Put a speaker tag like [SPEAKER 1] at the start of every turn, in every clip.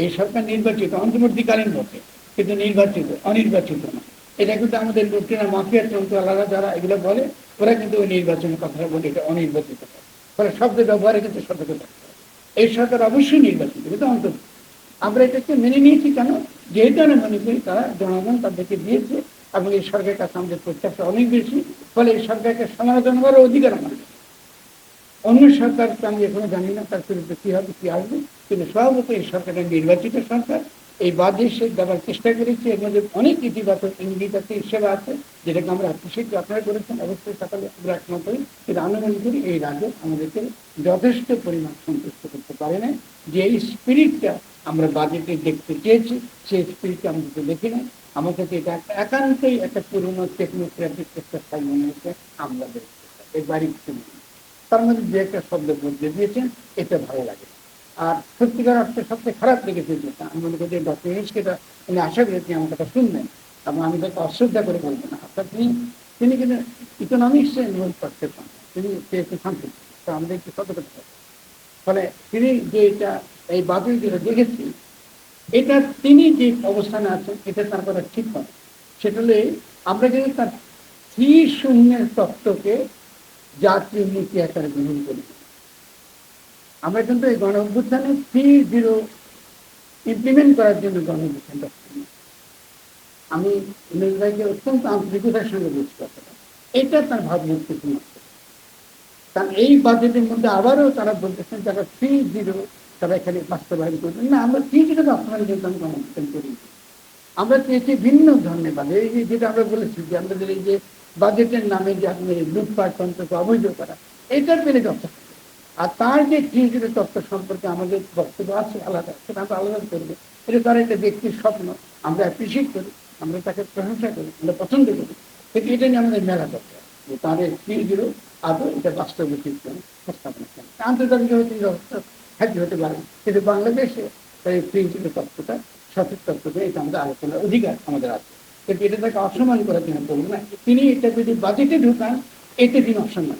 [SPEAKER 1] এই সরকার নির্বাচিত, অন্তর্বর্তীকালীন বটে কিন্তু নির্বাচিত, অনির্বাচিত না। এটা কিন্তু আমাদের লোকেরা মাফিয়া তন্ত্র, আলাদা যারা এগুলো বলে, ওরা কিন্তু ওই নির্বাচনের কথা বলে এটা অনির্বাচিত। ফলে শব্দ ব্যবহারে কিন্তু সতর্ক থাকতে এই সরকার অবশ্যই নির্বাচিত, কিন্তু অন্তর আমরা এটাকে মেনে নিয়েছি কেন? যেহেতু আমি মনে করি তারা জনগণ তাদেরকে দিয়েছে এবং এই সরকারের কাছে আমাদের প্রত্যাশা অনেক বেশি, ফলে এই সরকারকে সমালোচনা করার অধিকার আমাদের। অন্য সরকারকে আমি এখনও জানি না, তার চরিত্র কি হবে, কি আসবে। কিন্তু স্বভাবত এই সরকারের নির্বাচিত সরকার। এই বাজে সে দেওয়ার চেষ্টা করেছে। এর মধ্যে অনেক ইতিবাচক ইঙ্গিত আছে সেবা আছে, যেটাকে আমরা অ্যাপ্রিসিয়েট আপনারা করেছেন অবশ্যই সকালে আমরা একমত হই কিন্তু আমি মনে করি। এই রাজ্য আমাদেরকে যথেষ্ট পরিমাণ সন্তুষ্ট করতে পারে না যে এই স্পিরিটটা আমরা বাজেটে দেখতে চেয়েছি, সেই স্পিরিটটা আমাদেরকে দেখি না আমার কাছে এটা একটা একান্তই একটা পুরনো টেকনোক্রেটিক চেষ্টা মনে হচ্ছে আমরা দেখতে এই বাড়ি কিছু তার মধ্যে যে একটা শব্দ বদলে দিয়েছেন, এটা ভালো লাগে। আর সত্যিকার অর্থে সবচেয়ে খারাপ লেগেছে যেটা আমি মনে করি ডক্টর এটা উনি আশা করি তিনি আমার কথা শুনবেন। এবং আমি তাকে অশ্রদ্ধা করে বলব না। অর্থাৎ তিনি তিনি কিন্তু ইকোনমিক্সে ইনভলভ করতে পান তিনি পেয়েছে শান্তি তো আমাদের একটু সতর্ক ফলে তিনি যে এটা, এই বাতিল যেটা দেখেছি, এটা তিনি যে অবস্থানে আছেন, এটা তার কথা ঠিক নয়। সেটা হলে আমরা কিন্তু তার থ্রি শূন্যের তত্ত্বকে জাতীয় নীতি আকারে গ্রহণ করি আমরা কিন্তু এই গণ অভ্যুত্থানে থ্রি জিরো ইমপ্লিমেন্ট করার জন্য গণ অভ্যুত্থান আমি নীল ভাইকে অত্যন্ত আন্তরিকতার সঙ্গে বুঝতে পারতাম এটা তার ভাবমূর্তি সমাপ্ত কারণ এই বাজেটের মধ্যে আবারও তারা বলতেছেন যারা থ্রি জিরো তারা এখানে বাস্তবায়ন করবেন। না, আমরা থ্রি জিরো বাস্তবায়ন কিন্তু আমি গণ অভ্যুত্থান করি আমরা চেয়েছি ভিন্ন ধরনের বাজেট। এই যেটা আমরা বলেছি যে আমাদের এই যে বাজেটের নামে যে আপনি লুটপাট, তন্ত্রকে অবৈধ করা, এটার পেরে যথেষ্ট আর তার যে থিওরির তত্ত্ব সম্পর্কে আমাদের বক্তব্য আছে আলাদা সেটা আমরা আলাদা করব। এটা তার একটা ব্যক্তির স্বপ্ন। আমরা অ্যাপ্রিসিয়েট করি, আমরা তাকে প্রশংসা করি, আমরা পছন্দ করি। কিন্তু এটা নিয়ে আমাদের মেলা দরকার। যে তার থিওরিগুলো আদৌ এটা বাস্তবে ঠিক করে উপস্থাপন করেন আন্তর্জাতিক হতে হ্যাপি হতে পারে কিন্তু বাংলাদেশে এই থিওরির তত্ত্বটা সঠিক তত্ত্ব তত্ত্বটা এটা আমাদের আলোচনার অধিকার আমাদের আছে। কিন্তু এটা তাকে অসম্মান করার জন্য বলব না। তিনি এটা যদি বাজেটে ঢুকান, এতে তিনি অসম্মান।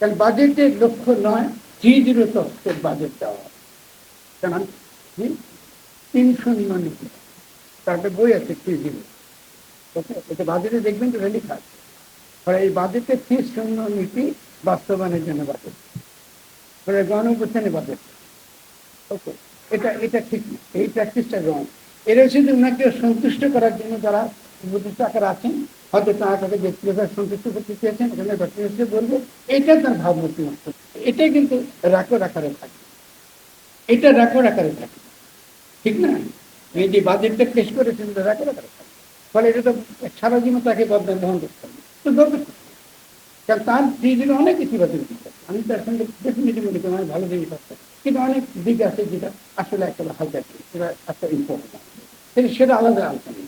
[SPEAKER 1] কারণ বাজেটের লক্ষ্য নয় থ্রি জিরো তত্ত্বের বাজেট দেওয়া। কারণ? তিন শূন্য নীতি তার একটা বই আছে থ্রি জিরো ওকে? এটা বাজেটে দেখবেন তো রেলি খাস ফলে এই বাজেটে থ্রি শূন্য নীতি বাস্তবায়নের জন্য বাজেট। ফলে গণঅভ্যুত্থানের বাজেট। ওকে? এটা এটা ঠিক এই প্র্যাকটিসটা রং এর শুধু ওনাকে সন্তুষ্ট করার জন্য যারা আছেন, হয়তো তাকে ব্যক্তিগত সন্তুষ্ট করতে চেয়েছেন, এখানে বলব, এটা তার ভাবমূর্তি কিন্তু রাখর আকারে থাকে। এটা রাখর আকারে থাকে। ঠিক না? এই যে বাজেটটা পেশ করেছেন রাখর আকারে থাকে। ফলে এটা তো সারা জীবন তাকে বদনাম করতে হবে। তো কারণ তার অনেক ইতিবাচক দিক আছে। আমি তার সঙ্গে ডেফিনেটলি মনে করি অনেক ভালো জিনিস আছে। কিন্তু অনেক দিক আছে যেটা আসলে একটা হালকা সেটা একটা ইম্পর্টেন্ট সেটা আলাদা আলোচনা।